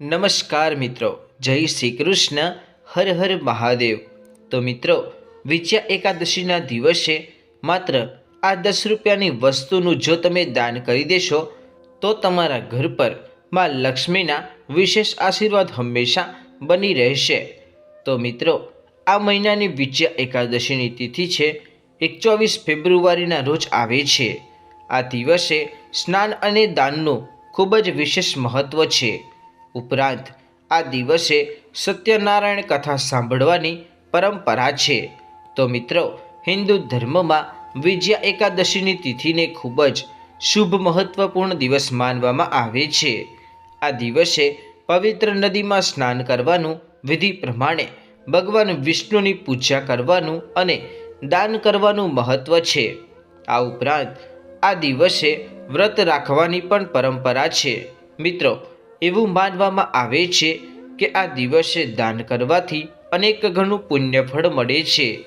નમસ્કાર મિત્રો, જય શ્રી કૃષ્ણ, હર હર મહાદેવ. તો મિત્રો, વિજયા એકાદશીના દિવસે માત્ર આ દસ રૂપિયાની વસ્તુનું જો તમે દાન કરી દેશો, તો તમારા ઘર પરમાં લક્ષ્મીના વિશેષ આશીર્વાદ હંમેશા બની રહેશે. તો મિત્રો, આ મહિનાની વિજયા એકાદશીની તિથિ છે એકચોવીસ ફેબ્રુઆરીના રોજ આવે છે. આ દિવસે સ્નાન અને દાનનું ખૂબ જ વિશેષ મહત્ત્વ છે. ઉપરાંત આ દિવસે સત્યનારાયણ કથા સાંભળવાની પરંપરા છે. તો મિત્રો, હિન્દુ ધર્મમાં વિજયા એકાદશીની તિથિને ખૂબ જ શુભ મહત્વપૂર્ણ દિવસ માનવામાં આવે છે. આ દિવસે પવિત્ર નદીમાં સ્નાન કરવાનું વિધિ પ્રમાણે ભગવાન વિષ્ણુની પૂજા કરવાનું અને દાન કરવાનું મહત્ત્વ છે. આ ઉપરાંત આ દિવસે વ્રત રાખવાની પણ પરંપરા છે. મિત્રો એવું માનવામાં આવે છે કે આ દિવસે દાન કરવાથી અનેક ઘણું પુણ્યફળ મળે છે.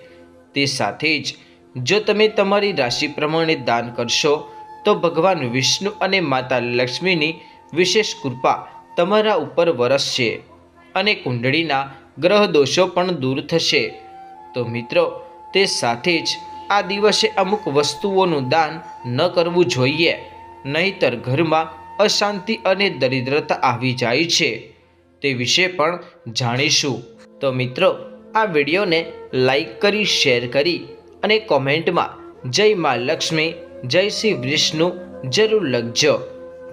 તે સાથે જ જો તમે તમારી રાશિ પ્રમાણે દાન કરશો, તો ભગવાન વિષ્ણુ અને માતા લક્ષ્મીની વિશેષ કૃપા તમારા ઉપર વરસશે અને કુંડળીના ગ્રહ દોષો પણ દૂર થશે. તો મિત્રો, તે સાથે જ આ દિવસે અમુક વસ્તુઓનું દાન ન કરવું જોઈએ, નહીતર ઘરમાં અશાંતિ અને દરિદ્રતા આવી જાય છે. તે વિશે પણ જાણીશું. તો મિત્રો, આ વિડીયોને લાઈક કરી, શેર કરી અને કોમેન્ટમાં જય મા લક્ષ્મી, જય શ્રી વિષ્ણુ જરૂર લખજો.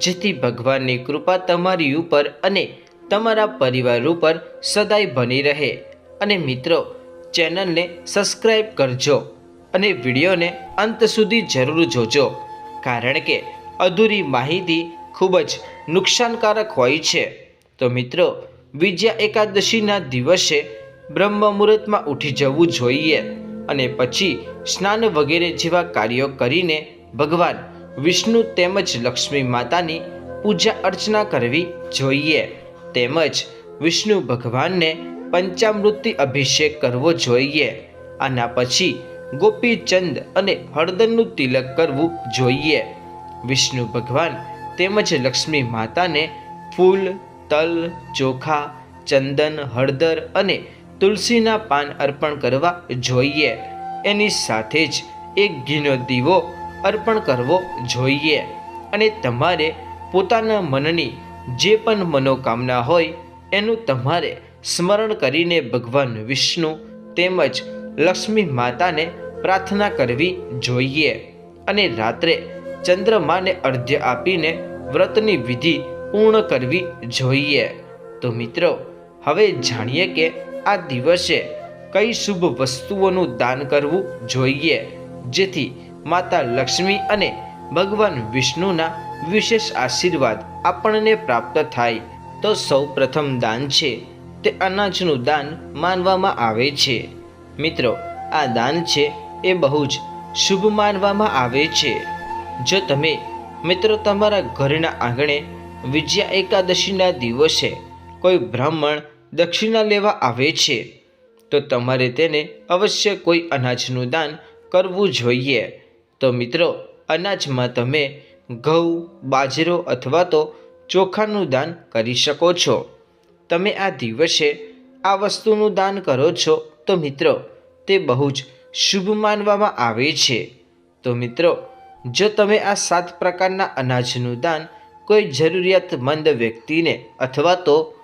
જેથી ભગવાનની કૃપા તમારી ઉપર અને તમારા પરિવાર ઉપર સદાય બની રહે. અને મિત્રો, ચેનલને સબસ્ક્રાઈબ કરજો અને વિડીયોને અંત સુધી જરૂર જોજો. કારણ કે અધૂરી માહિતી ખૂબ જ નુકસાનકારક હોય છે. તો મિત્રો, વિજયા એકાદશીના દિવસે બ્રહ્મ મુહૂર્તમાં ઉઠી જવું જોઈએ અને પછી સ્નાન વગેરે જેવા કાર્યો કરીને ભગવાન વિષ્ણુ તેમજ લક્ષ્મી માતાની પૂજા અર્ચના કરવી જોઈએ. તેમજ વિષ્ણુ ભગવાનને પંચામૃતિ અભિષેક કરવો જોઈએ. આના પછી ગોપીચંદ અને હળદરનું તિલક કરવું જોઈએ. વિષ્ણુ ભગવાન તેમજ લક્ષ્મી માતાને ફૂલ, તલ, ચોખા, ચંદન, હળદર અને તુલસીના પાન અર્પણ કરવા જોઈએ. એની સાથે જ એક ઘીનો દીવો અર્પણ કરવો જોઈએ અને તમારે પોતાના મનની જે પણ મનોકામના હોય એનું તમારે સ્મરણ કરીને ભગવાન વિષ્ણુ તેમજ લક્ષ્મી માતાને પ્રાર્થના કરવી જોઈએ. અને રાત્રે ચંદ્રમાને અર્ધ્ય આપીને વ્રતની વિધિ પૂર્ણ કરવી જોઈએ. તો મિત્રો, હવે જાણીએ કે આ દિવસે કઈ શુભ વસ્તુઓનું દાન કરવું જોઈએ? જેથી માતા લક્ષ્મી અને ભગવાન વિષ્ણુના વિશેષ આશીર્વાદ આપણને પ્રાપ્ત થાય. તો સૌ પ્રથમ દાન છે, તે અનાજનું દાન માનવામાં આવે છે. મિત્રો, આ દાન છે, એ બહુ જ શુભ માનવામાં આવે છે. જો તમે મિત્રો તમારા ઘરના આંગણે વિજયા એકાદશીના દિવસે કોઈ બ્રાહ્મણ દક્ષિણા લેવા આવે છે, તો તમારે તેને અવશ્ય કોઈ અનાજનું દાન કરવું જોઈએ. તો મિત્રો, અનાજમાં તમે ઘઉં, બાજરો અથવા તો ચોખાનું દાન કરી શકો છો. તમે આ દિવસે આ વસ્તુનું દાન કરો છો, તો મિત્રો, તે બહુ જ શુભ માનવામાં આવે છે. તો મિત્રો જો તમે આ સાત પ્રકારના અનાજનું દાન કોઈ જરૂરિયાતમંદ વ્યક્તિને અથવા તો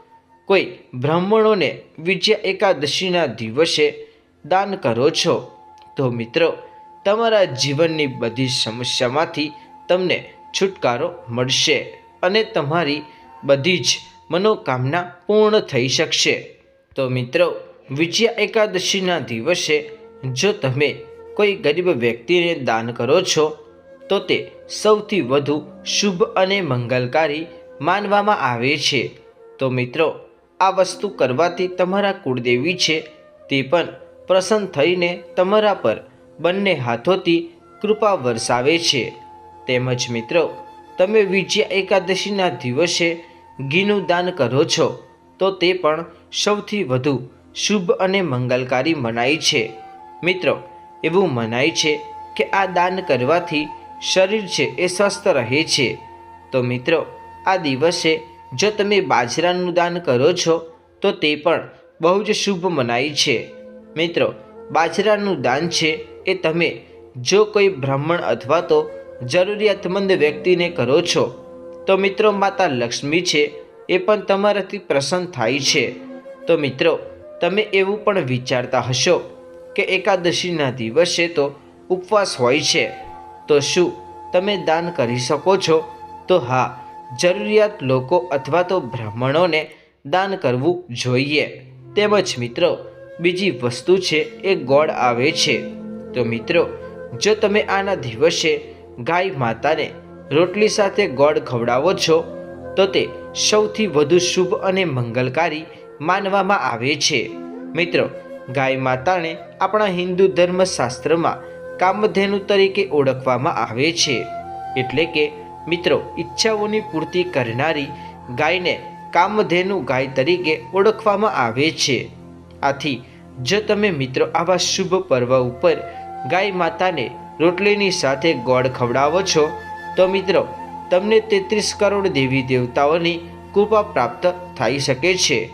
કોઈ બ્રાહ્મણોને વિજયા એકાદશીના દિવસે દાન કરો છો, તો મિત્રો, તમારા જીવનની બધી સમસ્યામાંથી તમને છુટકારો મળશે અને તમારી બધી જ મનોકામના પૂર્ણ થઈ શકશે. તો મિત્રો, વિજયા એકાદશીના દિવસે જો તમે કોઈ ગરીબ વ્યક્તિને દાન કરો છો તો તે સૌથી વધુ શુભ અને મંગલકારી માનવામાં આવે છે. તો મિત્રો, આ વસ્તુ કરવાથી તમારા કુળદેવી છે તે પણ પ્રસન્ન થઈને તમારા પર બંને હાથોથી કૃપા વરસાવે છે. તેમજ મિત્રો, તમે વિજયા એકાદશીના દિવસે ઘીનું દાન કરો છો, તો તે પણ સૌથી વધુ શુભ અને મંગલકારી મનાય છે. મિત્રો, એવું મનાય છે કે આ દાન કરવાથી શરીર છે એ સ્વસ્થ રહે છે. તો મિત્રો, આ દિવસે જો તમે બાજરાનું દાન કરો છો, તો તે પણ બહુ જ શુભ મનાય છે. મિત્રો, બાજરાનું દાન છે એ તમે જો કોઈ બ્રાહ્મણ અથવા તો જરૂરિયાતમંદ વ્યક્તિને કરો છો, તો મિત્રો માતા લક્ષ્મી છે એ પણ તમારાથી પ્રસન્ન થાય છે. તો મિત્રો, તમે એવું પણ વિચારતા હશો કે એકાદશીના દિવસે તો ઉપવાસ હોય છે. તો શું તમે દાન કરી શકો છો? તો હા, જરૂરિયાત લોકો અથવા તો બ્રાહ્મણોને દાન કરવું જોઈએ. તેમજ મિત્રો, બીજી વસ્તુ છે, એ ગોળ આવે છે. તો મિત્રો, જો તમે આના દિવસે ગાય માતાને રોટલી સાથે ગોળ ખવડાવો છો, તો તે સૌથી વધુ શુભ અને મંગલકારી માનવામાં આવે છે. મિત્રો, ગાય માતાને આપણા હિન્દુ ધર્મશાસ્ત્રમાં કામધેનુ તરીકે ઓળખવામાં આવે છે. એટલે કે, મિત્રો, ઈચ્છાઓની પૂર્તિ કરનારી ગાયને કામધેનુ ગાય તરીકે ઓળખવામાં આવે છે. આથી, જો તમે મિત્રો આવા શુભ પર્વ ઉપર ગાય માતાને રોટલીની સાથે ગોળ ખવડાવો છો, તો મિત્રો, તમને તેત્રીસ કરોડ દેવી દેવતાઓની કૃપા પ્રાપ્ત થઈ શકે છે.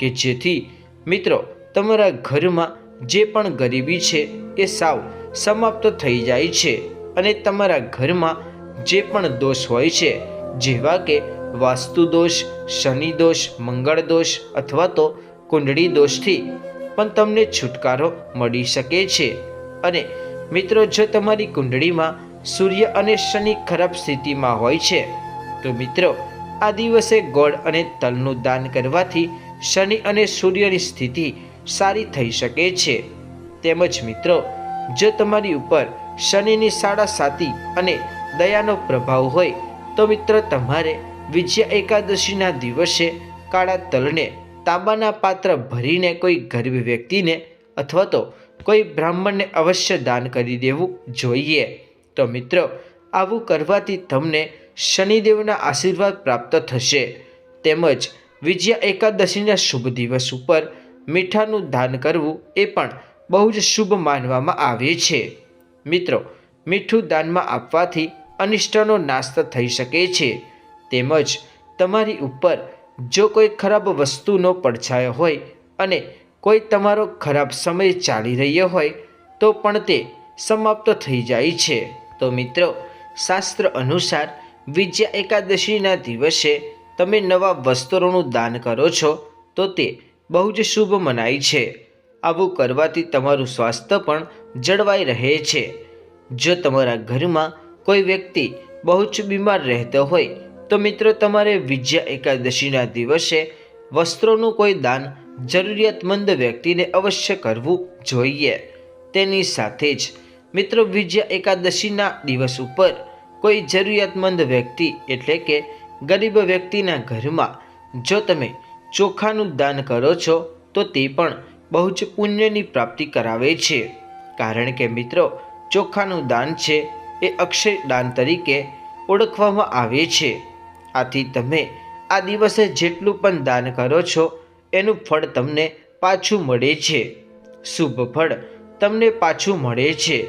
કે જેથી, મિત્રો, તમારા ઘરમાં જે પણ ગરીબી છે એ સાવ સમાપ્ત થઈ જાય છે અને તમારા ઘરમાં જે પણ દોષ હોય છે, જેવા કે વાસ્તુ દોષ, શનિ દોષ, મંગળ દોષ અથવા તો કુંડળી દોષથી પણ તમને છુટકારો મળી શકે છે. અને મિત્રો, જો તમારી કુંડળીમાં સૂર્ય અને શનિ ખરાબ સ્થિતિમાં હોય છે, તો મિત્રો, આ દિવસે ગોળ અને તલનું દાન કરવાથી શનિ અને સૂર્યની સ્થિતિ સારી થઈ શકે છે. તેમજ મિત્રો જો તમારી ઉપર શનિની સાડા સાતી અને દયાનો પ્રભાવ હોય, તો મિત્ર તમારે વિજયા એકાદશીના દિવસે કાળા તલને તાંબાના પાત્ર ભરીને કોઈ ગરીબ વ્યક્તિને અથવા તો કોઈ બ્રાહ્મણને અવશ્ય દાન કરી દેવું જોઈએ. તો મિત્રો, આવું કરવાથી તમને શનિદેવના આશીર્વાદ પ્રાપ્ત થશે. તેમજ વિજયા એકાદશીના શુભ દિવસ ઉપર મીઠાનું દાન કરવું એ પણ બહુ જ શુભ માનવામાં આવે છે. મિત્રો, મીઠું દાનમાં આપવાથી અનિષ્ટનો નાશ થઈ શકે છે. તેમજ તમારી ઉપર જો કોઈ ખરાબ વસ્તુનો પડછાયો હોય અને કોઈ તમારો ખરાબ સમય ચાલી રહ્યો હોય, તો પણ તે સમાપ્ત થઈ જાય છે. તો મિત્રો, શાસ્ત્ર અનુસાર વિજયા એકાદશીના દિવસે તમે નવા વસ્ત્રોનું દાન કરો છો, તો તે બહુ જ શુભ મનાય છે. આવું કરવાથી તમારું સ્વાસ્થ્ય પણ જળવાઈ રહે છે. જો તમારા ઘરમાં કોઈ વ્યક્તિ બહુ જ બીમાર રહેતો હોય, તો મિત્રો તમારે વિજયા એકાદશીના દિવસે વસ્ત્રોનું કોઈ દાન જરૂરિયાતમંદ વ્યક્તિને અવશ્ય કરવું જોઈએ. તેની સાથે જ મિત્રો વિજયા એકાદશીના દિવસ ઉપર કોઈ જરૂરિયાતમંદ વ્યક્તિ એટલે કે ગરીબ વ્યક્તિના ઘરમાં જો તમે ચોખાનું દાન કરો છો, તો તે પણ બહુ જ પુણ્યની પ્રાપ્તિ કરાવે છે. કારણ કે મિત્રો, ચોખાનું દાન છે એ અક્ષય દાન તરીકે ઓળખવામાં આવે છે. આથી તમે આ દિવસે જેટલું પણ દાન કરો છો, એનું ફળ તમને પાછું મળે છે. શુભ ફળ તમને પાછું મળે છે.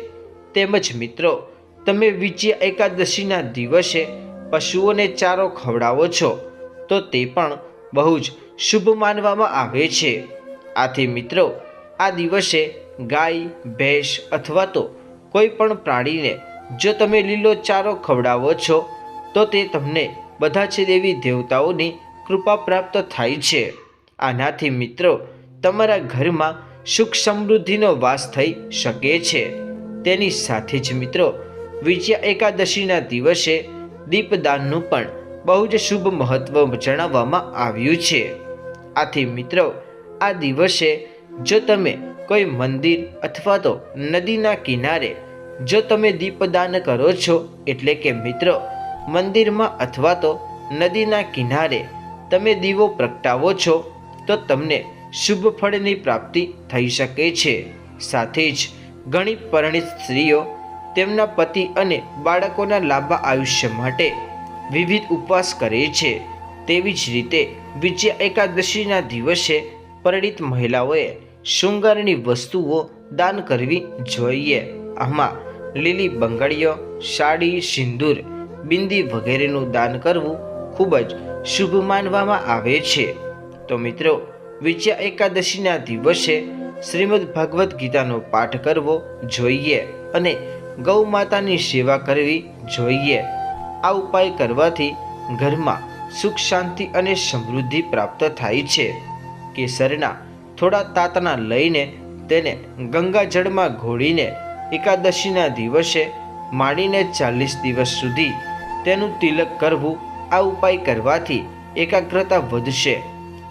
તેમજ મિત્રો, તમે વિજય એકાદશીના દિવસે પશુઓને ચારો ખવડાવો છો, તો તે પણ બહુ જ શુભ માનવામાં આવે છે. આથી મિત્રો, આ દિવસે ગાય, ભેંસ અથવા તો કોઈ પણ પ્રાણીને જો તમે લીલો ચારો ખવડાવો છો, તો તે તમને બધા જ દેવી દેવતાઓની કૃપા પ્રાપ્ત થાય છે. આનાથી મિત્રો, તમારા ઘરમાં સુખ સમૃદ્ધિનો વાસ થઈ શકે છે. તેની સાથે જ મિત્રો, વિજયા એકાદશીના દિવસે દીપદાનનું પણ બહુ જ શુભ મહત્વ જણાવવામાં આવ્યું છે. આથી મિત્રો આ દિવસે જો તમે કોઈ મંદિર અથવા તો નદીના કિનારે જો તમે દીપદાન કરો છો, એટલે કે મિત્રો, મંદિરમાં અથવા તો નદીના કિનારે તમે દીવો પ્રગટાવો છો, તો તમને શુભ ફળની પ્રાપ્તિ થઈ શકે છે. સાથે જ ઘણી પરણિત સ્ત્રીઓ તેમના પતિ અને બાળકોના લાંબા આયુષ્ય માટે વિવિધ ઉપવાસ કરે છે. તેવી જ રીતે વિજયા એકાદશીના દિવસે પરિણિત મહિલાઓએ શૃંગારની વસ્તુઓ દાન કરવી જોઈએ. આમાં લીલી બંગડીઓ, સાડી, સિંદૂર, બિંદી વગેરેનું દાન કરવું ખૂબ જ શુભ માનવામાં આવે છે. તો મિત્રો, વિજયા એકાદશીના દિવસે શ્રીમદ ભગવદ્ ગીતાનો પાઠ કરવો જોઈએ અને ગૌ માતાની સેવા કરવી જોઈએ. આ ઉપાય કરવાથી ઘરમાં સુખ, શાંતિ અને સમૃદ્ધિ પ્રાપ્ત થાય છે. કેસરના થોડા તાતના લઈને તેને ગંગાજળમાં ઘોળીને એકાદશીના દિવસે માંડીને ચાલીસ દિવસ સુધી તેનું તિલક કરવું આ ઉપાય કરવાથી એકાગ્રતા વધશે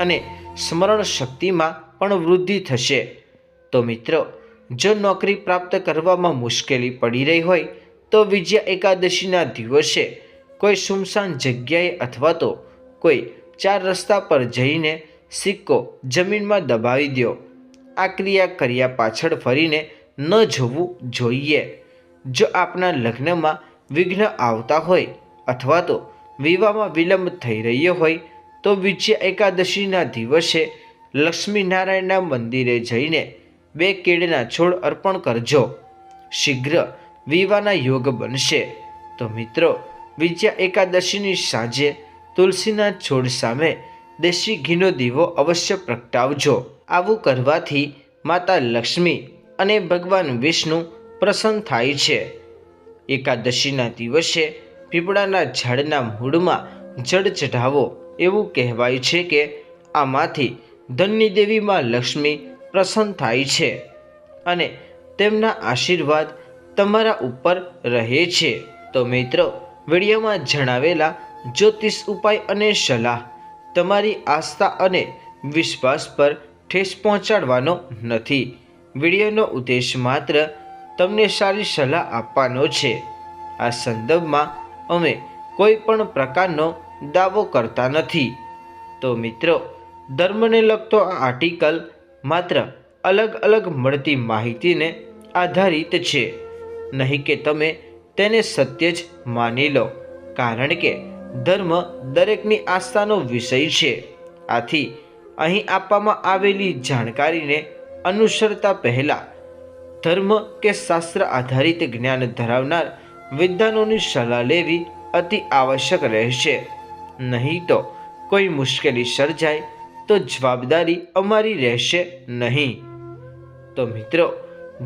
અને સ્મરણ શક્તિમાં પણ વૃદ્ધિ થશે. તો મિત્રો, જો નોકરી પ્રાપ્ત કરવામાં મુશ્કેલી પડી રહી હોય, તો વિજયા એકાદશીના દિવસે કોઈ સુમસાન જગ્યાએ અથવા તો કોઈ ચાર રસ્તા પર જઈને સિક્કો જમીનમાં દબાવી દો આ ક્રિયા કર્યા પાછળ ફરીને ન જોવું જોઈએ. જો આપના લગ્નમાં વિઘ્ન આવતા હોય અથવા તો વિવાહમાં વિલંબ થઈ રહ્યો હોય, તો વિજયા એકાદશીના દિવસે લક્ષ્મીનારાયણના મંદિરે જઈને બે કેળના છોડ અર્પણ કરજો. શીઘ્ર વિવાહના યોગ બનશે. તો મિત્રો, વિજયા એકાદશીની સાંજે તુલસીના છોડ સામે દેશી ઘીનો દીવો અવશ્ય પ્રગટાવજો. આવું કરવાથી માતા લક્ષ્મી અને ભગવાન વિષ્ણુ પ્રસન્ન થાય છે. એકાદશીના દિવસે પીપળાના ઝાડના મૂળમાં જળ ચઢાવો એવું કહેવાય છે કે આમાંથી ધનની દેવીમાં લક્ષ્મી પ્રસન્ન થાય છે અને તેમના આશીર્વાદ તમારા ઉપર રહે છે. તો મિત્રો, વિડીયોમાં જણાવેલા જ્યોતિષ ઉપાય અને સલાહ તમારી આસ્થા અને વિશ્વાસ પર ઠેસ પહોંચાડવાનો નથી. વિડીયોનો ઉદ્દેશ માત્ર તમને સારી સલાહ આપવાનો છે. આ સંદર્ભમાં અમે કોઈ પણ પ્રકારનો દાવો કરતા નથી. તો મિત્રો, ધર્મને લગતો આ આર્ટિકલ માત્ર અલગ અલગ મળતી માહિતીને આધારિત છે. નહીં કે તમે તેને સત્ય જ માની લો. કારણ કે ધર્મ દરેકની આસ્થાનો વિષય છે. આથી અહીં આપવામાં આવેલી જાણકારીને અનુસરતા પહેલાં ધર્મ કે શાસ્ત્ર આધારિત જ્ઞાન ધરાવનાર વિદ્વાનોની સલાહ લેવી અતિ આવશ્યક રહેશે. નહીં તો કોઈ મુશ્કેલી સર્જાય તો જવાબદારી અમારી રહેશે નહીં. તો મિત્રો,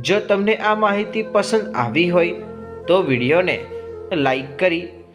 જો તમને આ માહિતી પસંદ આવી હોય તો વિડીયોને લાઈક કરી